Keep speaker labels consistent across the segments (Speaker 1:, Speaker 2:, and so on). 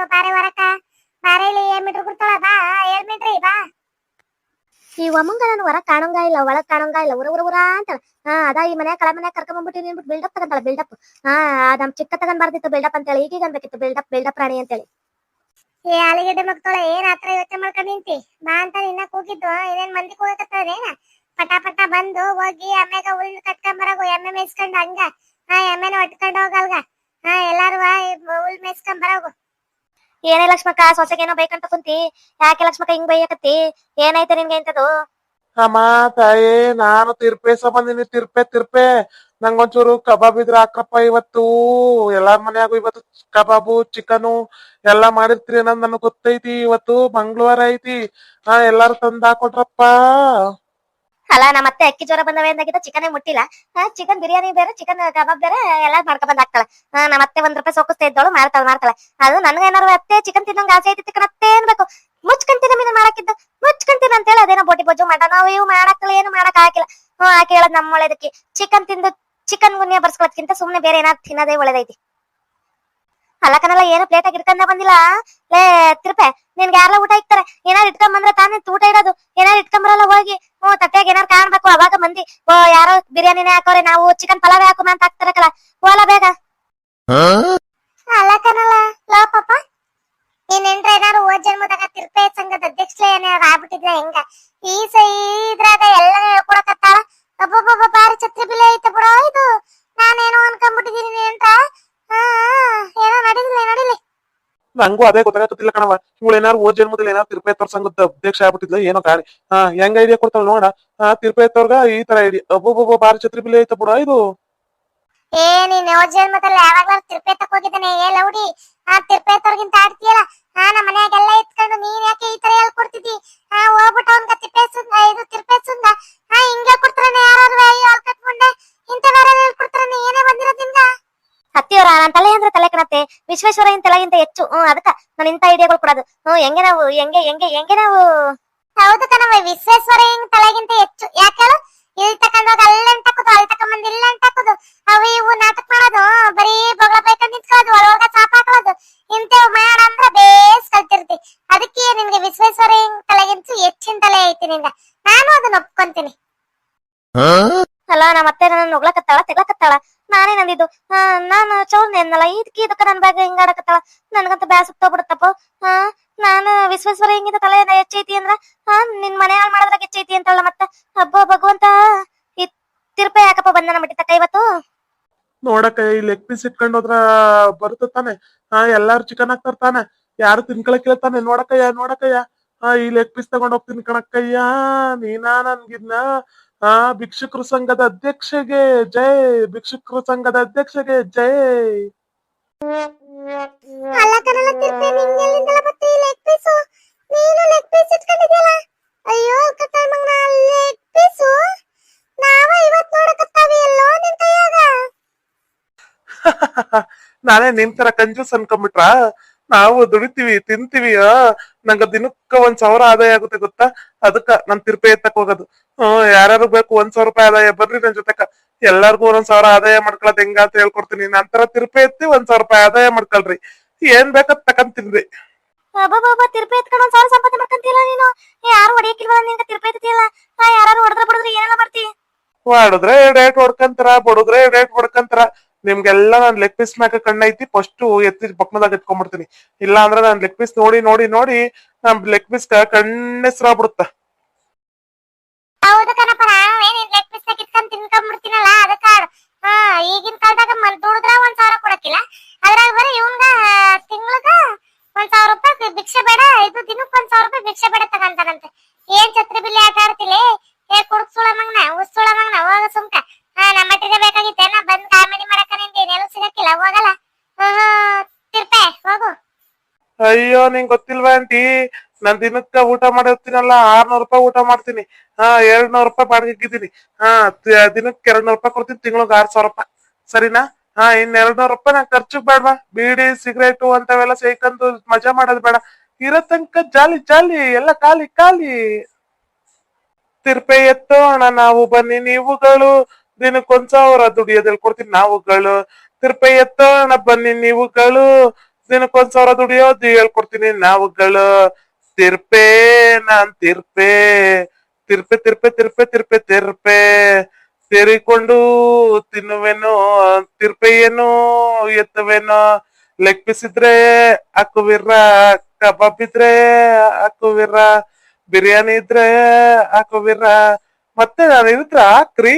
Speaker 1: ಬಂದು ಬಾರೆ ಹೊರಕ ಬಾರೆ ಇಲ್ಲಿ ಏಳ್ ಮೀಟರ್ ಕುಡ್ತಾಳ? ಬಾ ಏಳ್ ಮೀಟ್ರಿ ಬಾ.
Speaker 2: ಈ ಒಮ್ಮಂಗ ನಾನು ಹೊರಗ್ ಕಾಣಂಗ ಇಲ್ಲ ಒಳಗ್ ಕಾಣಂಗ ಇಲ್ಲ ಉರ ಉರ ಉರ ಅಂತ ಹಾ ಅದ ಈ ಮನ್ಯಾಗ ಕಳ ಮನ್ಯಾಗ ಕರ್ಕೊಂಡ್ ಬಂದ್ಬಿಟ್ಟು ನಿನ್ಬಿಟ್ಟು ಬಿಲ್ಡಪ್ ತಗಂತಾಳ ಬಿಲ್ಡಪ್ ಹಾ ನಮ್ ಚಿಕ್ಕ ತಗೊಂಡ್ಬಾರ್ದಿತ್ತು ಬಿಲ್ಡಪ್ ಅಂತೇಳಿ ಈಗೀಗ ಅನ್ಬೇಕಿತ್ತು ಬಿಲ್ಡಪ್ ಬಿಲ್ಡಪ್ ಪ್ರಾಣಿ ಅಂತೇಳಿ.
Speaker 1: ಏ ಆಲಿಗಡ್ಡೆ ಮಕ್ಕಳ ಏನ್ ಆತರ ಯೋಚನೆ ಮಾಡ್ಕೊಂಡ್ ನಿಂತಿ? ಬಾ ಅಂತ ನಿನ್ನ ಕೂಗಿದ್ದು ಏನೇನ್ ಮಂದಿ ಕೂಗಕತ್ತದೇನ ಪಟ ಪಟ ಬಂದು ಹೋಗಿ ಆಮ್ಯಾಗ ಹುಲ್ ಕಟ್ಕೊಂಡ್ ಬರಗು ಎಮ್ಮೆ ಮೇಯ್ಸ್ಕೊಂಡ್ ಹಂಗ. ಹಾ ಎಮ್ಮೆನ ಒಟ್ಕೊಂಡ್ ಹೋಗಲ್ಗ. ಹಾ ಎಲ್ಲಾರು ಹುಲ್ ಮೇಯ್ಸ್ಕೊಂಡ್ ಬರೋಗು
Speaker 2: ಏನೇ ಲಕ್ಷ್ಮಕ್ಕ ಸೊಸೆಗೇನೋ ಬೇಕಂತ ಕುಂತಿ, ಯಾಕೆ ಲಕ್ಷ್ಮಕ್ಕ ಹಿಂಗ್ ಬೈಯಕತ್ತಿ? ಏನೈತೆ ನಿನ್ಗೆ ಇಂಥದ್ದು?
Speaker 3: ಅಮ್ಮ, ತಾಯಿ, ನಾನು ತಿರ್ಪೇಸ ಬಂದಿನಿ, ತಿರ್ಪೆ ತಿರ್ಪೆ. ನಂಗೊಂಚೂರು ಕಬಾಬ್ ಇದ್ರ ಹಾಕಪ್ಪ ಇವತ್ತು. ಎಲ್ಲಾರ ಮನ್ಯಾಗು ಇವತ್ತು ಕಬಾಬು, ಚಿಕನು ಎಲ್ಲಾ ಮಾಡಿರ್ತೀರಿ ಅನ್ನೋದ್ ನನಗ್ ಗೊತ್ತೈತಿ. ಇವತ್ತು ಮಂಗಳವಾರ ಐತಿ. ಹಾ, ಎಲ್ಲಾರು ತಂದ್ ಹಾಕೊಟ್ರಪ್ಪ.
Speaker 2: ಅಲ್ಲ ನಮ್ಮ ಮತ್ತೆ ಅಕ್ಕಿ ಜ್ವರ ಬಂದವೆ ಅಂದಾಗಿದ್ದ ಚಿಕನ್ ಮುಟ್ಟಿಲ್ಲ. ಚಿಕನ್ ಬಿರಿಯಾನಿ ಬೇರೆ ಚಿಕನ್ ಕಬಾಬ್ ಬೇರೆ ಎಲ್ಲ ಮಾಡ್ಕೊಂಡ್ ಬಂದ್ ಹಾಕ್ತಾಳ ನಮ್ಮ ಅತ್ತೆ ಒಂದ್ ರೂಪಾಯಿ ಸೋಕಿಸ್ತಾ ಇದ್ದವಳು, ಮಾಡ್ತಾಳ ಮಾಡ್ತಾಳ. ಅದು ನನ್ಗೆ ಏನಾರು ಅತ್ತೆ ಚಿಕನ್ ತಿನ್ನಂಗ ಆಸೆ ಐತಿ ಕಣತ್ತೆ ಅನ್ಬೇಕು. ಮುಚ್ಕೊಂತೀನಿ ಮೀನು ಮಾಡಾಕಿದ್ದು ಮುಚ್ಕೊಂತೀನಿ ಅಂತ ಹೇಳಿ ಅದೇನೋ ಬೋಟಿ ಬೊಜ್ಜು ಮಾಡ ನಾವು ಇವು ಮಾಡಾಕಲ್ಲ ಏನು ಮಾಡಕ್ ಹಾಕಿಲ್ಲ. ಹ್ಮ್, ಆಕೆ ಹೇಳದ್ ನಮ್ಮ ಒಳ್ಳೇದಕ್ಕೆ ಚಿಕನ್ ತಿಂದು ಚಿಕನ್ ಗುನ್ಯ ಬರ್ಸ್ಕೊಳಕ್ಕಿಂತ ಸುಮ್ನೆ ಬೇರೆ ಏನಾದ್ರು ತಿನ್ನೋದೇ ಒಳ್ಳೇದೈತಿ. ಅಲ್ಲ ಕಣಲ್ಲ ಏನು ಪ್ಲೇಟ್ ಆಗಿ ಇಟ್ಕೊಂಡ ಬಂದಿಲ್ಲ? ಲೇ, ತಿರುಪೆ, ನಿನ್ಗೆ ಯಾರ ಊಟ ಇಕ್ತಾರೆ? ಏನಾರು ಇಟ್ಕೊಂಡ್ ಬಂದ್ರೆ ತಾನೇ ಊಟ ಇಡೋದು. ಏನಾರು ಇಟ್ಕೊಂಬರಲ್ಲ ಹೋಗಿ ಹ್ಮ್ ತಟ್ಟೆಗೆ ಏನಾರು ಕಾಣ್ಬೇಕು. ಅವಾಗ ಮಂದಿ, ಓ, ಯಾರೋ ಬಿರಿಯಾನಿನೇ ಹಾಕೋರೆ, ನಾವು ಚಿಕನ್ ಪಲಾವ್ ಹಾಕೋಣ ಅಂತ ಹಾಕ್ತಾರಕ್ಕಲ್ಲ. ಹೋಲ ಬೇಗ.
Speaker 3: ನಂಗೂ ಅದೇ ಗೊತ್ತಾಗತ್ತಿಲ್ಲ ಕಣವ ಇವಳು ಏನಾರು ಓದ್ ಜನ್ಮದಲ್ಲಿ ಏನಾರು ತಿರುಪೇತ್ವರ ಸಂಘದ ಅಧ್ಯಕ್ಷ ಆಗ್ಬಿಟ್ಟಿದ್ಲ, ಏನೋ ಕಾಣಿ ಹಾ, ಹೆಂಗ ಐಡಿಯಾ ಕೊಡ್ತಾಳ ನೋಡ ಹಾ, ತಿರುಪೇತ್ವರ್ಗ ಈ ತರ ಐಡಿ ಒಬ್ಬೊಬ್ಬ ಬಾರಿ ಛತ್ರಿ ಬಿಲೆ ಐತ ಬಿಡ ಇದು
Speaker 1: ಏ, ನೀನ್ ಹೋದ್ ಜನ್ಮದಲ್ಲಿ ಯಾವಾಗ್ಲಾರು ತಿರುಪೇತಕ್ ಹೋಗಿದ್ದಾನೆ. ಏ, ಲೌಡಿ, ಆ ತಿರುಪೇತವ್ರಿಗಿಂತ ಆಡ್ತೀಯಲ್ಲ? ಹಾ ನಮ್ಮ ಮನ್ಯಾಗೆಲ್ಲ ಇತ್ಕೊಂಡು ನೀನ್ ಯಾಕೆ ಈ ತರ ಹೇಳ್ಕೊಡ್ತಿದ್ದಿ? ಆ ಹೋಗ್ಬಿಟ್ಟು ಅವ್ನ್ಗ ತಿಪ್ಪೆ
Speaker 2: ವಿಶ್ವೇಶ್ವರಯ್ಯನ ತಲೆಗಿಂತ ಹೆಚ್ಚು, ಹ್ಮ್, ಅದಕ್ಕ ನಾನು ಇಂತ ಐಡಿಯಾಗಳು ಕೊಡೋದು. ಹ್ಮ್, ಹೆಂಗೆ ನಾವು, ಹೆಂಗೆ ಹೆಂಗೆ ಹೆಂಗೆ ನಾವು?
Speaker 1: ಹೌದು ಕಣವ ವಿಶ್ವೇಶ್ವರ ಹೆಚ್ಚು. ಯಾಕೆ ಇಲ್ಲಿ ತಕೊಂಡೋಗ ಅಲ್ಲಿ ಕೂತು ಅಲ್ಲಿ
Speaker 2: ಇದಕ್ಕೆ ಇದಕ್ಕೆ ನನ್ ಬ್ಯಾಗ ಹಿಂಗಾಡಕತ್ತಾಳ ನನಗಂತ ಬ್ಯಾಸಕ್ ಬಿಡುತ್ತಪ್ಪ ಹಾ, ನಾನು ವಿಶ್ವೇಶ್ವರ ಹಿಂಗಿದ ತಲೆ ಹೆಚ್ಚೈತಿ ಅಂದ್ರ? ಹಾ, ನಿನ್ ಮನೆ ಹಾಳು ಮಾಡೋದ್ರಾಗ ಹೆಚ್ಚೈತಿ ಅಂತಲ್ಲ ಮತ್ತ? ಹಬ್ಬ ಭಗವಂತ ತಿರುಪ ಯಾಕಪ್ಪ ಬಂದನ ಬಿಟ್ಟಿತ್ತಕ್ಕ ಇವತ್ತು?
Speaker 3: ನೋಡಕ್ಕ, ಈ ಲೆಗ್ ಪೀಸ್ ಇಟ್ಕೊಂಡ್ ಹೋದ್ರ ತಾನೆ. ಹಾ, ಎಲ್ಲಾರು ಚಿಕನ್ ಹಾಕ್ತಾರ ಯಾರು ತಿನ್ಕೊಳಕಿಲ್ಲ ತಾನೆ ನೋಡಕ್ಕಯ್ಯ ನೋಡಕ್ಕಯ್ಯ. ಹಾ, ಈ ಲೆಗ್ ಪೀಸ್ ತಗೊಂಡ್ ಹೋಗ್ತೀನಿ ಕಣಕ್ಕಯ್ಯ. ನೀನಾ ನನ್ಗಿದ್ನ. ಹಾ, ಭಿಕ್ಷುಕರು ಸಂಘದ ಅಧ್ಯಕ್ಷಗೆ ಜೈ. ಭಿಕ್ಷುಕರು ಸಂಘದ ಅಧ್ಯಕ್ಷಗೆ ಜೈ.
Speaker 1: ಅಲ್ಲ ಕಣಲ್ಲ ತಿರ್ಪೆ ನಿಂಗೆ ಎಲ್ಲಿಂದಲ್ಲ ಬತ್ತೆ ಈ ಲೆಗ್ ಪೀಸು ನೀನು ಲೆಗ್ ಪೀಸ್ ಇಟ್ಕೊಂಡಿದ್ಯಲ್ಲ ಅಯ್ಯೋ ಕತ್ತಾಳ ಮಗನ ಲೆಗ್ ಪೀಸು ನಾವ ಇವತ್ ನೋಡಕತ್ತಾವಿ ಎಲ್ಲೋ ನಿನ್ ಕೈಯಾಗ
Speaker 3: ನಾನೇ ನಿನ್ ತರ ಕಂಜೂಸ್ ಅನ್ಕೊಂಬಿಟ್ರ ನಾವು ದುಡಿತೀವಿ ತಿಂತೀವಿ ಆ ನಂಗ ದಿನಕ್ಕ ಒಂದ್ ಸಾವಿರ ಆದಾಯ ಆಗುತ್ತೆ ಗೊತ್ತಾ ಅದಕ್ಕ ನಾನ್ ತಿರುಪೆ ಎತ್ತಕ್ ಹೋಗೋದು ಹ್ಮ್ ಯಾರ್ಯಾರು ಬೇಕು ಒಂದ್ ಸಾವಿರ ರೂಪಾಯಿ ಆದಾಯ ಬರ್ರಿ ನನ್ ಜೊತೆಕ ಎಲ್ಲಾರ್ಗು ಒಂದೊಂದ್ ಸಾವಿರ ಆದಾಯ ಮಾಡ್ಕೊಳ್ಳೋದ್ ಹೆಂಗ ಅಂತ ಹೇಳ್ಕೊಡ್ತೀನಿ. ನಂತರ ತಿರುಪಿ ಎತ್ತಿ ಒಂದ್ ಸಾವಿರ ರೂಪಾಯಿ ಆದಾಯ ಮಾಡ್ಕೊಳ್ರಿ. ಏನ್ ಬೇಕಂತ ತಕಂತೀನ್ರಿ
Speaker 2: ಬಾಬಾ ತಿರುಪೆ ಎತ್ಕೊಂಡು ಒಂದ್ ಸಾವಿರ ಸಂಪಾದನೆ ಮಾಡ್ಕಂತಿಲ್ಲ ನೀನು? ಯಾರು ಹೊಡಿಯಕ್ಕಿಲ್ವಲ್ಲ ನಿನ್ಗೆ ತಿರುಪೆ ಎತ್ತಿಲ್ಲ ಯಾರು ಹೊಡೆದ್ರೆ ಬಡಿದ್ರೆ ಏನೆಲ್ಲ ಮಾಡ್ತಿ?
Speaker 3: ಹೊಡೆದ್ರೆ ರೇಟ್ ಹೊಡ್ಕಂತಾರ ಬಡುದ್ರೆ ರೇಟ್ ಹೊಡ್ಕಂತಾರ. ನಿಮ್ಗೆಲ್ಲ ನಾನ್ ಲೆಗ್ ಪೀಸ್ ಮ್ಯಾಕ ಕಣ್ಣೈತಿ ಫಸ್ಟ್ ಎತ್ತಿ ಪಕ್ಕದಾಗ ಇಟ್ಕೊಂಡ್ಬಿಡ್ತೀನಿ ಇಲ್ಲ ಅಂದ್ರೆ ನಾನ್ ಲೆಗ್ ಪೀಸ್ ನೋಡಿ ನೋಡಿ ನೋಡಿ ನಮ್ ಲೆಗ್ ಪೀಸ್ ಕಣ್ಣೆಸ್ರಾಗ್ಬಿಡುತ್ತ
Speaker 1: ಕಿತ್ಕೊಂಡ್ ಬಿಡ್ತೀನಲ್ಲ ಅದಕ್ಕ ಹಾ, ಈಗಿನ ಕಾಲದಾಗ ಮನ್ ದುಡಿದ್ರ ಒಂದ್ ಸಾವಿರ ಕೊಡಕಿಲ್ಲ ಅದ್ರಾಗ ಬರೀ ಇವ್ನ್ಗ ತಿಂಗ್ಳಗ ಒಂದ್ ಸಾವಿರ ರೂಪಾಯಿ ಭಿಕ್ಷೆ ಬೇಡ, ಇದು ದಿನಕ್ಕೆ ಒಂದ್ ಸಾವಿರ ರೂಪಾಯಿ ಭಿಕ್ಷೆ ಬೇಡ ತಗಂತಾನಂತೆ ಏನ್ ಛತ್ರಿ ಬಿಲ್ಲಿ ಆಟ ಆಡ್ತಿಲಿ? ಏ ಸುಳ ಮಗನ ಉಸ್ಸುಳ ಮಗನ, ಹೋಗ ಸುಮ್ಕ. ಹಾ ನಮ್ಮ ಮಟ್ಟಿಗೆ ಬೇಕಾಗಿತ್ತೆ ನಾ ಬಂದ್ ಕಾಮಿಡಿ ಮಾಡಕ ನಿಂತೀನಿ ಎಲ್ಲೂ ಸಿಗಕ್ಕಿಲ್ಲ, ಹೋಗಲ್ಲ. ತಿರ್ಪೆ, ಹೋಗು.
Speaker 3: ಅಯ್ಯೋ, ನಿಂಗ್ ಗೊತ್ತಿಲ್ವಾ ಆಂಟಿ ನಾನ್ ದಿನಕ್ಕ ಊಟ ಮಾಡಿರ್ತೀನಲ್ಲ ಆರ್ನೂರ್ ರೂಪಾಯಿ ಊಟ ಮಾಡ್ತೀನಿ. ಹಾ ಎರಡ್ ರೂಪಾಯಿ ಬಾಡಿಗೆ ಇಕ್ಕಿದ್ದೀನಿ ಹಾ ದಿನಕ್ಕೆ ಎರಡ್ ನೂರ್ ರೂಪಾಯಿ ಕೊಡ್ತೀನಿ, ತಿಂಗಳಿಗೆ ಆರ್ ಸಾವಿರ ರೂಪಾಯಿ. ಸರಿನಾ? ಹಾ, ಇನ್ ಎರಡ್ ನೂರ್ ರೂಪಾಯಿ ನಾ ಖರ್ಚಿಗೆ ಬೇಡವಾ? ಬೀಡಿ, ಸಿಗರೇಟು ಅಂತವೆಲ್ಲ ಸೇಕಂದು ಮಜಾ ಮಾಡೋದು ಬೇಡ. ಇರೋ ಜಾಲಿ ಜಾಲಿ, ಎಲ್ಲ ಖಾಲಿ ಖಾಲಿ. ತಿರ್ಪೆ ಎತ್ತೋಣ ನಾವು, ಬನ್ನಿ ನೀವುಗಳು. ದಿನಕ್ಕೊಂದ್ ಸಾವಿರ ದುಡಿಯೋದ್ ಹೇಳ್ಕೊಡ್ತೀನಿ ನಾವುಗಳು. ತಿರ್ಪೆ ಎತ್ತೋಣ ಬನ್ನಿ ನೀವುಗಳು. ದಿನಕ್ಕೊಂದ್ ಸಾವಿರ ದುಡಿಯೋದು ಹೇಳ್ಕೊಡ್ತೀನಿ ನಾವುಗಳು. ತಿರ್ಪೆ, ನಾನ್ ತಿರ್ಪೆ. ತಿರ್ಪೆ ತಿರ್ಪೆ ತಿರ್ಪೆ ತಿರ್ಪೆ ತಿರ್ಪೆ. ಸೇರಿಕೊಂಡು ತಿನ್ನುವೆನೋ ತಿರ್ಪೆ ಏನು ಎತ್ತುವೆನು. ಲೆಗ್ ಪೀಸ್ ಇದ್ರೆ ಹಾಕುವಿರ, ಕಬಾಬ್ ಇದ್ರೆ ಹಾಕುವಿರ, ಬಿರಿಯಾನಿ ಇದ್ರೆ ಹಾಕುವಿರ. ಮತ್ತೆ ನಾನು ಇದ್ರ ಹಾಕ್ರಿ.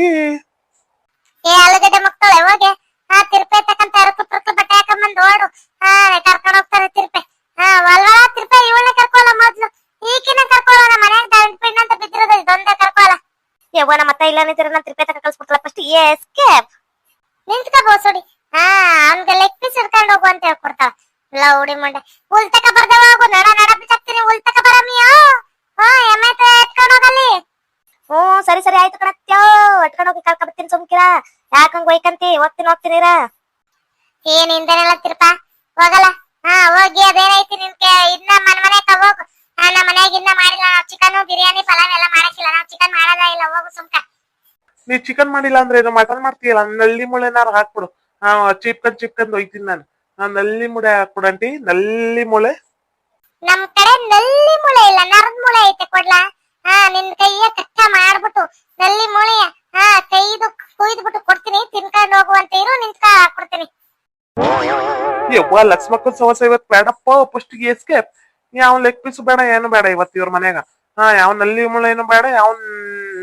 Speaker 1: ಏ, ಆಲೂಗಡ್ಡೆ ಮಕ್ಕಳು ಹೋಗಿ ಹಾ ತಿರ್ಪೆ ತಕ್ಕಂತ ಅರಕು ಪುರ್ಕು ಬಟ್ಟೆ ಹಾಕೊಂಬಂದು ಓಡು. ಹಾ ಕರ್ಕೊಂಡು ಹೋಗ್ತಾರೆ ತಿರ್ಪೆ. ಹಾ ಅಲ್ವಾ ತಿರ್ಪೆ ಇವಳನ್ನ ಕರ್ಕೊಲ್ಲ ಮೊದ್ಲು ಈಕಿನ ಕರ್ಕೊಳ್ಳೋ ನಮ್ಮ ಮನ್ಯಾಗ ದಂಡ ಪಿಣ್ಣ ಅಂತ ಬಿದ್ದಿರೋದು ಇದೊಂದೇ ಕರ್ಕೊಲ್ಲ
Speaker 2: ಯವ್ವ ನಮ್ಮ ಅತ್ತ ಇಲ್ಲ ನಿಂತಿರ ನಾನು ತಿರುಪತಿ ತಕ ಕಳ್ಸ್ಬಿಡ್ತಾಳ ಫಸ್ಟ್ ಎಸ್ಕೇಪ್
Speaker 1: ನಿಂತ್ಕ ಬೋಸುಡಿ ಹಾ ಅವ್ನ್ಗೆ ಲೆಗ್ ಪೀಸ್ ಹಿಡ್ಕೊಂಡು ಹೋಗು ಅಂತ ಹೇಳ್ಕೊಡ್ತಾಳ ಲೌಡಿ ಮಂಡೆ ಹುಲ್ ತಕ ಬರ್ದವ ಹೋಗು ನಡ ನಡ ಬಿಚ್ಚಾಕ್ತೀನಿ ಹುಲ್ ತಕ ಬರಮಿಯೋ ಹಾ ಎಮ್ಮೆ ಎತ್ಕೊಂಡು ಹೋಗಲ್ಲಿ
Speaker 2: ಹ್ಞೂ ಸರಿ ಸರಿ ಆಯ್ತು ಕಣತ್ಯೋ ಎಟ್ಕೊಂಡು ಹೋಗಿ ಕರ್ಕ ಬರ್ತೀನಿ ಸುಮ್ಕಿರ ಯಾಕಂಗ್ ಒಯ್ಕಂತಿ ಹೋಗ್ತೀನಿ ಹೋಗ್ತೀನಿರ
Speaker 1: ಏನ್ ಹಿಂದೆನೆಲ್ಲ ತಿರ್ಪ ಹೋಗಲ್ಲ ಹಾ ಹೋಗಿ ಅದೇನೈತಿ ನಿನ್ಗೆ? ಇನ್ನ ಮನ್ ಮನೆ ಹಾ ನಮ್ಮ ಮನ್ಯಾಗ ಇನ್ನ ಮಾಡಿಲ್ಲ. ನಾವು ಚಿಕನ್ ಬಿರಿಯಾನಿ ಪಲಾವ್ ಎಲ್ಲ ಮಾಡಕ್ಕಿಲ್ಲ ನಾವು ಚಿಕನ್ ಮಾಡದ ಇಲ್ಲ. ಹೋಗು ಸುಮ್ಕ.
Speaker 3: ನೀ ಚಿಕನ್ ಮಾಡಿಲ್ಲ ಅಂದ್ರೆ ಇದು ಮಟನ್ ಮಾಡ್ತೀಯಲ್ಲ? ನಲ್ಲಿ ಮುಳೆನಾರು ಹಾಕ್ಬಿಡು. ಚಿಪ್ಕನ್ ಚಿಪ್ಕಂದ್ ಒಯ್ತೀನಿ ನಾನು. ನಾನು ನಲ್ಲಿ ಮುಳೆ ಹಾಕ್ಬಿಡಂಟಿ ನಲ್ಲಿ ಮುಳೆ
Speaker 1: ನಮ್ ಕಡೆ ನಲ್ಲಿ ಮುಳೆ ಇಲ್ಲ. ನರದ ಮುಳೆ ಐತೆ ಕೊಡ್ಲಾ? ಹಾ ನಿನ್ ಕೈಯ ಕಚ್ಚ ಮಾಡ್ಬಿಟ್ಟು. ನಲ್ಲಿ ಮುಳೆಯ ಹಾ ಕೈದು ಕುಯ್ದ್ಬಿಟ್ಟು ಕೊಡ್ತೀನಿ. ತಿನ್ಕೊಂಡು ಹೋಗುವಂತ ಇರು. ನಿಂತ್ಕ ಕೊಡ್ತೀನಿ
Speaker 3: ಯವ್ವ ಲಕ್ಷ್ಮಕ್ಕನ್ ಸವಸ ಇವತ್ ಬೇಡಪ್ಪ ಫಸ್ಟ್ ಎಸ್ಕೇಪ್ ಯಾವ ಲೆಗ್ ಪೀಸ್ ಬೇಡ, ಏನು ಬೇಡ ಇವತ್ತು ಇವ್ರ ಮನ್ಯಾಗ. ಹಾ ಯಾವ ನಲ್ಲಿ ಮುಳೆನು ಬೇಡ ಯಾವ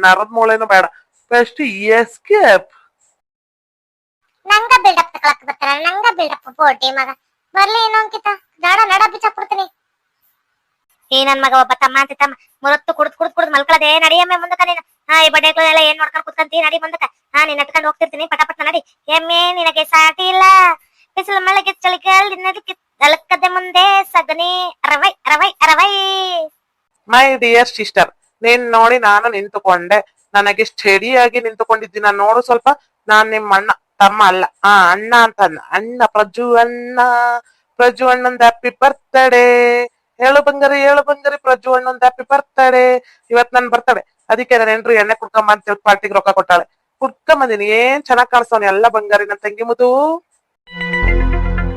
Speaker 3: ನರದ ಮುಳೆನು ಬೇಡ. ಫಸ್ಟ್ ಎಸ್ಕೇಪ್
Speaker 1: ನಂಗ ಬಿಲ್ಡಪ್ ತಕೊಳಕ್ ಬರ್ತಾರ, ನಂಗ ಬಿಲ್ಡಪ್ ಪೋಟಿ ಮಗ ಬರ್ಲಿ ಇನ್ನೊಂದ್ಕಿತ ನಡ ನಡ ಬಿಚ್ಚಾಕ್ಬಿಡ್ತೀನಿ
Speaker 2: ಈ ನನ್ ಮಗ ಒಬ್ಬ ತಮ್ಮ ಅಂತ, ತಮ್ಮ. ಮುರತ್ತು ಕುಡ್ದು ಕುಡ್ದು ಕುಡ್ದು ಮಲ್ಕೊಳ್ಳದೆ ನಡಿಯಮ್ಮೆ ಮುಂದಕ್ಕ ನೀನು. ಹಾ, ಈ ಬಡ್ಡೆಗಳೆಲ್ಲ ಏನ್ ನೋಡ್ಕೊಂಡು ಕುತ್ಕಂತಿ, ನಡಿ ಮುಂದಕ್ಕ. ಹಾ, ನೀನ್ ಎತ್ಕೊಂಡ್ ಹೋಗ್ತಿರ್ತೀನಿ, ಪಟ ನಡಿ. ಎಮ್ಮೆ, ನಿನಗೆ ಸಾಟಿ ಇಲ್ಲ ಬಿಸಿಲು ಮಳೆಗೆ ಚಳಿಗಾಲ ನಿನ್ನದಕ್ಕೆ ಅಲಕ್ಕದೆ ಮುಂದೆ ಸಗಣಿ. ಅರವೈ ಅರವೈ ಅರವೈ.
Speaker 3: ಮೈ ಡಿಯರ್ ಸಿಸ್ಟರ್ ನೀನ್ ನೋಡಿ ನಾನು ನಿಂತುಕೊಂಡೆ. ನನಗೆ ಸ್ಟಡಿಯಾಗಿ ನಿಂತುಕೊಂಡಿದ್ದೀನಿ ನೋಡು ಸ್ವಲ್ಪ. ನಾನ್ ನಿಮ್ಮ ಅಣ್ಣ, ತಮ್ಮ ಅಲ್ಲ. ಆ, ಅಣ್ಣ ಅಂತ. ಅಣ್ಣ ಪ್ರಜು ಅಣ್ಣ. ಪ್ರಜು ಅಣ್ಣಂದ ಹ್ಯಾಪಿ ಬರ್ತಡೇ ಹೇಳು ಬಂಗಾರಿ ಹೇಳು ಬಂಗಾರಿ. ಪ್ರಜು ಅಣ್ಣಂದ ಹ್ಯಾಪಿ ಬರ್ತಡೇ ಇವತ್ ನನ್ ಬರ್ತಡೆ ಅದಕ್ಕೆ ನನ್ನ ಎಂಟ್ರು ಎಣ್ಣೆ ಕುಡ್ಕೊಂಬ ಅಂತ ಪಾರ್ಟಿಗೆ ರೊಕ್ಕ ಕೊಟ್ಟಾಳೆ. ಕುಡ್ಕೊಂಬಂದಿನಿ. ಏನ್ ಚೆನ್ನಾಗ್ ಕಾಣಿಸ್ತವನಿ ಎಲ್ಲ ಬಂಗಾರಿ ನನ್ನ ತಂಗಿ ಮುದು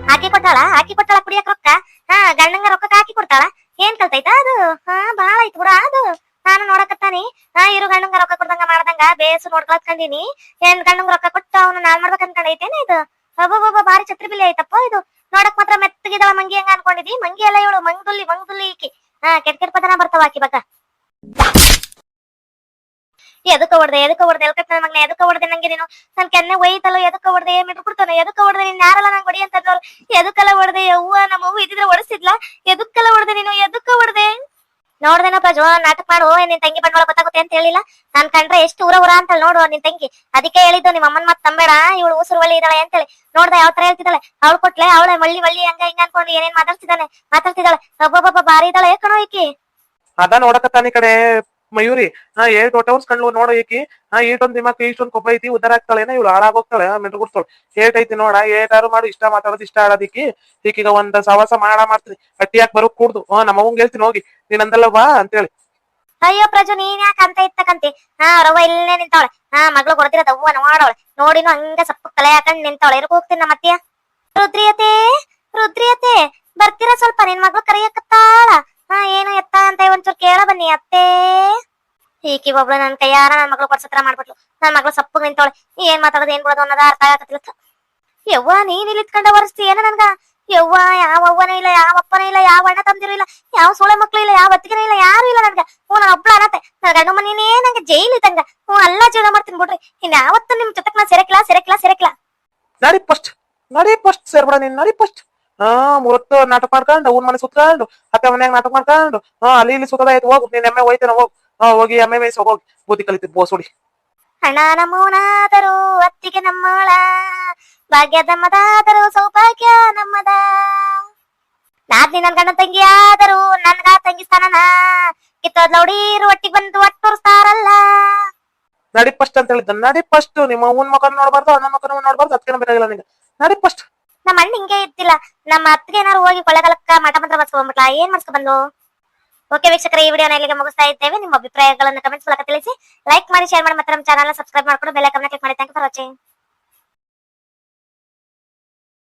Speaker 2: ಹಾಕಿ ಕೊಟ್ಟಾಳ? ಹಾಕಿ ಕೊಟ್ಟಾಳ ಕುಡಿಯಕ್ ರೊಕ್ಕ? ಹಾ, ಗಂಡಂಗ ರೊಕ್ಕಕ್ಕ ಹಾಕಿ ಕೊಡ್ತಾಳ. ಏನ್ ಕಲ್ತೈತಾ ಅದು? ಹಾ, ಬಾಳ ಐತ್ ಬಿಡ, ಅದು. ನಾನು ನೋಡಕತ್ತಾನಿ. ಹಾ, ಇರು, ಗಂಡಂಗ ರೊಕ್ಕ ಕೊಡ್ದಂಗ ಮಾಡ್ದಂಗ. ಬೇಸು ನೋಡ್ಕೊಳತ್ಕಂದಿನಿ. ಏನ್ ಗಂಡಂಗ ರೊಕ್ಕ ಕೊಟ್ಟು ಅವ್ನ ನಾನ್ ಮಾಡ್ಬೇಕ್ ಅನ್ಕೊಂಡೈತೇನೆ ಇದು? ಒಬ್ಬೊಬ್ಬ ಬಾರಿ ಛತ್ರಿ ಬಿಲ್ಲಿ ಐತಪ್ಪ ಇದು. ನೋಡಕ್ ಮಾತ್ರ ಮೆತ್ತಗಿದಳ ಮಂಗಿ ಹಂಗ ಅನ್ಕೊಂಡಿದಿ? ಮಂಗಿ ಎಲ್ಲ ಇವಳು ಮಂಗ್ದುಲ್ಲಿ ಮಂಗ್ದುಲ್ಲಿ ಈಕಿ. ಹಾ, ಕೆಟ್ಟ ಕೆಟ್ಟ ಪದನ ಬರ್ತಾವ ಆಕಿ ಬಕ್ಕ ಎದಕ್ಕ ಹೊಡ್ದೆ, ಎದಕ್ಕ ಹೊಡೆದೆ ಎಲ್ಕಟ್ ನನ್ನ ಮಗನ, ಎದಕ್ಕ ಹೊಡ್ದೆ ನಂಗೆ ನೀನು? ನನ್ ಕೆನ್ನೆ ಒಯ್ತಲ್ಲ, ಎದಕ್ಕ ಹೊಡ್ದೆ ಮಿಟ್ಟು ಕೊಡ್ತಾನೆ, ಎದಕ್ಕ ಹೊಡ್ದೆ ನೀನ್ ಯಾರಲ್ಲ ನಂಗೆ ಹೊಡಿ ಅಂತ ಎದಕ್ಕೆಲ್ಲ ಹೊಡೆದೆ, ಯವ್ವ, ನಮ್ಮ ಅವ್ವ ಇದ್ದಿದ್ರೆ ಹೊಡಿಸಿದ್ಲ? ಎದಕ್ಕೆಲ್ಲ ಹೊಡ್ದೆ ನೀನು? ಎದಕ್ಕ ಹೊಡ್ದೆ? ನೋಡ್ದೇನಪ್ಪ ಜೋ, ನಾಟಕ ಮಾಡು ನಿನ್ ತಂಗಿ ಬಂಡವಾಳ ಗೊತ್ತಾಗುತ್ತೆ ಅಂತ ಹೇಳಿಲ್ಲ. ನಾನ್ ಕಂಡ್ರೆ ಎಷ್ಟು ಊರ ಊರ ಅಂತ ನೋಡು ನಿನ್ ತಂಗಿ. ಅದಕ್ಕೆ ಹೇಳಿದ್ದು ನಿಮ್ಮ ಅಮ್ಮನ್ ಮತ್ ತಂಬೇಡ ಇವಳು ಉಸುರು ಒಳ್ಳೆ ಇದ್ದಾಳೆ ಅಂತೇಳಿ. ನೋಡ್ದ ಯಾವ ತರ ಹೇಳ್ತಿದ್ದಾಳೆ. ಅವಳು ಕೊಟ್ಲೆ, ಅವಳೆ ಮಳ್ಳಿ ಮಳ್ಳಿ ಹಂಗ ಹಿಂಗ ಅನ್ಕೊಂಡು ಏನೇನ್ ಮಾತಾಡ್ತಿದ್ದಾನೆ, ಮಾತಾಡ್ತಿದ್ದಾಳೆ. ಒಬ್ಬೊಬ್ಬ ಬಾರಿ ಇದ್ದಾಳೆ ಕಣೋ ಈಕಿ.
Speaker 3: ಅದ ನೋಡಕತ್ತಾನ ಕಡೆ. ಮಯೂರಿ, ಹಾ ಏಟ್ ಒಟ್ ಅವರ್ಸ್ ಕಣ್ಣು ನೋಡು ಈಕಿ ಹಾ ಈಟೊಂದ್ ದಿಮಾಕ್ ಇಷ್ಟೊಂದ್ ಕೊಬ್ಬ ಐತಿ, ಉದ್ದಾರ ಆಗ್ತಾಳೇನ, ಇವಳು ಹಾಳಾಗೋಗ್ತಾಳೆ ಮೆಟ್ರು ಗುಡ್ತಾಳೆ ಏಟ್ ಐತಿ ನೋಡ, ಏಟಾರು ಮಾಡು, ಇಷ್ಟ ಮಾತಾಡೋದು ಇಷ್ಟ ಆಡೋದಿಕ್ಕಿ ಈಕೀಗ ಒಂದ್ ಸವಾಸ ಮಾಡ, ಮಾಡ್ತೀನಿ. ಅಟ್ಟಿಯಾಕ್ ಬರೋ ಕೂಡ್ದು? ಹಾ ನಮ್ಮ ಅವಂಗ್ ಹೇಳ್ತೀನಿ, ಹೋಗಿ. ನೀನ್ ಅಂದಲ್ಲ ಬಾ ಅಂತೇಳಿ.
Speaker 2: ಅಯ್ಯೋ, ಪ್ರಜು, ನೀನ್ ಯಾಕ ಅಂತ ಇತ್ತಕಂತಿ? ಹಾ ರವ ಇಲ್ಲೇ ನಿಂತಾವಳೆ ಹಾ, ಮಗಳು ಕೊಡ್ತಿರೋದ್ ಅವ್ವ ನೋಡವಳೆ ನೋಡಿನು ಹಂಗ ಸಪ್ಪ ತಲೆ ಹಾಕೊಂಡ್ ನಿಂತಾವಳೆ ಇರ್ಕ ಹೋಗ್ತೀನಿ ನಮ್ಮ ಅತ್ತಿಯ. ರುದ್ರಿಯತೆ ರುದ್ರಿಯತೆ, ಬರ್ತೀರಾ ಸ್ವಲ್ಪ? ನಿನ್ ಮಗಳು ಕರೆಯಕತ್ತಾಳ. ಹಾ, ಏನು ಎತ್ತ ಅಂತ ಒಂಚೂರು ಕೇಳ ಬನ್ನಿ, ಅತ್ತೆ. ಈಕಿ ಒಬ್ಳು ನನ್ ಕೈಯಾರ ನನ್ ಮಗಳು ಕೊಡ್ಸತ್ರ ಮಾಡ್ಬಿಟ್ಲು. ನನ್ ಮಗಳು ಸಪ್ಪು ನಿಂತಾವಳೆ. ಏನ್ ಮಾತಾಡೋದು, ಏನ್ ಬಿಡೋದು ಅನ್ನೋದ ಅರ್ಥ ಆಗತ್ತಿಲ್ಲ ಯವ್ವ, ನೀನ್ ಇಲ್ಲಿ ಇತ್ಕೊಂಡ ವರ್ಸ್ತಿ ಏನ ನನ್ಗ? ಯವ್ವ, ಯಾವ ಅವ್ವನೇ ಇಲ್ಲ, ಯಾವ ಅಪ್ಪನ ಇಲ್ಲ, ಯಾವ ಅಣ್ಣ ತಂದಿರು ಇಲ್ಲ, ಯಾವ ಸೋಳೆ ಮಕ್ಳು ಇಲ್ಲ, ಯಾವ ಅತ್ತಿಗೆನೇ ಇಲ್ಲ, ಯಾರು ಇಲ್ಲ ನನ್ಗ. ಹ್ಞೂ, ನಾನು ಒಬ್ಳ ಅನ್ನತ್ತೆ ನನ್ನ ಗಂಡು ಮನೇನೇ ನಂಗೆ ಜೈಲ್ ಇದ್ದಂಗ. ಹ್ಞೂ ಎಲ್ಲ ಜೀವನ ಮಾಡ್ತೀನಿ ಬಿಡ್ರಿ. ಇನ್ ಯಾವತ್ತೂ ನಿಮ್ ಜೊತೆ ನಾ ಸೆರಕಿಲ್ಲ ಸೆರಕಿಲ್ಲ ಸೆರಕಿಲ್ಲ.
Speaker 3: ನಡಿ ಫಸ್ಟ್ ನಡಿ ಫಸ್ಟ್ ಸೇರ್ಬೇಡ ನೀನ್. ನಡಿ ಫಸ್ಟ್ ಹಾ ಮುತ್ತು ನಾಟಕ ಮಾಡ್ಕೊಂಡು ಅವ್ನ ಮನೆ ಸುತ್ಕೊಂಡು ಅತ್ತೆ ಮನ್ಯಾಗ ನಾಟಕ ಮಾಡ್ಕೊಂಡು. ಹಾ ಅಲ್ಲಿ ಇಲ್ಲಿ ಸುತ್ತದ ಆಯ್ತು ಹೋಗು ನೀನ್ ಎಮ್ಮೆ ಹೋಯ್ತೇನೆ ಹೋಗ್. ಹಾ ಹೋಗಿ ಎಮ್ಮೆ ಮೇಯ್ಸು ಹೋಗಿ ಬೂದಿ ಕಲಿತಿದ್ ಬೋಸುಡಿ
Speaker 2: ಹಣ ನಮ್ಮೋನಾದರೂ ಅತ್ತಿಗೆ ನಮ್ಮಳ ಭಾಗ್ಯದ ಮದಾದರೂ ಸೌಭಾಗ್ಯ ನಮ್ಮದ. ನಾದ್ನಿ ನನ್ ಗಂಡ ತಂಗಿ ಆದರೂ ನನ್ಗ ತಂಗಿ ಸ್ಥಾನನ. ಕಿತ್ತೋದ್ ನೋಡಿ ಒಟ್ಟಿಗೆ ಬಂದು ಒಟ್ಟೂರ್ಸ್ತಾರಲ್ಲ.
Speaker 3: ನಡಿ ಫಸ್ಟ್ ಅಂತ ಹೇಳಿದ್ದ ನಡಿ ಫಸ್ಟ್ ನಿಮ್ಮ ಅವ್ವನ್ ಮಗನ್ ನೋಡ್ಬಾರ್ದು ಅಣ್ಣ ಮಗನ ನೋಡ್ಬಾರ್ದು ಅದಕ್ಕೆ ಬೇಕಾಗಿಲ್ಲ ನಿಂಗೆ. ನಡಿ ಫಸ್ಟ್
Speaker 2: ನಮ್ಮ ಅಣ್ಣ ಹಿಂಗೆ ಇದ್ದಿಲ್ಲ. ನಮ್ಮ ಅತ್ತಿಗೆ ಏನಾರು ಹೋಗಿ ಕೊಳ್ಳೆಗಾಲಕ್ಕ ಮಠ ಮಂತ್ರ ಮಾಡ್ಸ್ಕೊಂಡ್ಬಿಟ್ಲ ಏನ್ ಮಾಡ್ಸ್ಕೊಂಡ್ ಬಂದು ಓಕೆ ವೀಕ್ಷಕರೇ, ಈ ವಿಡಿಯೋನ ಇಲ್ಲಿಗೆ ಮುಗಿಸ್ತಾ ಇದ್ದೇವೆ. ನಿಮ್ಮ ಅಭಿಪ್ರಾಯಗಳನ್ನು ಕಮೆಂಟ್ಸ್ ಮೂಲಕ ತಿಳಿಸಿ ಲೈಕ್ ಮಾಡಿ ಶೇರ್ ಮಾಡಿ, ಮತ್ತೆ ನಮ್ಮ ಚಾನಲ್ ಸಬ್ಸ್ಕ್ರೈಬ್ ಮಾಡ್ಕೊಂಡು ಬೆಲ್ ಐಕಾನ್ ಕ್ಲಿಕ್ ಮಾಡಿ. Thank for watching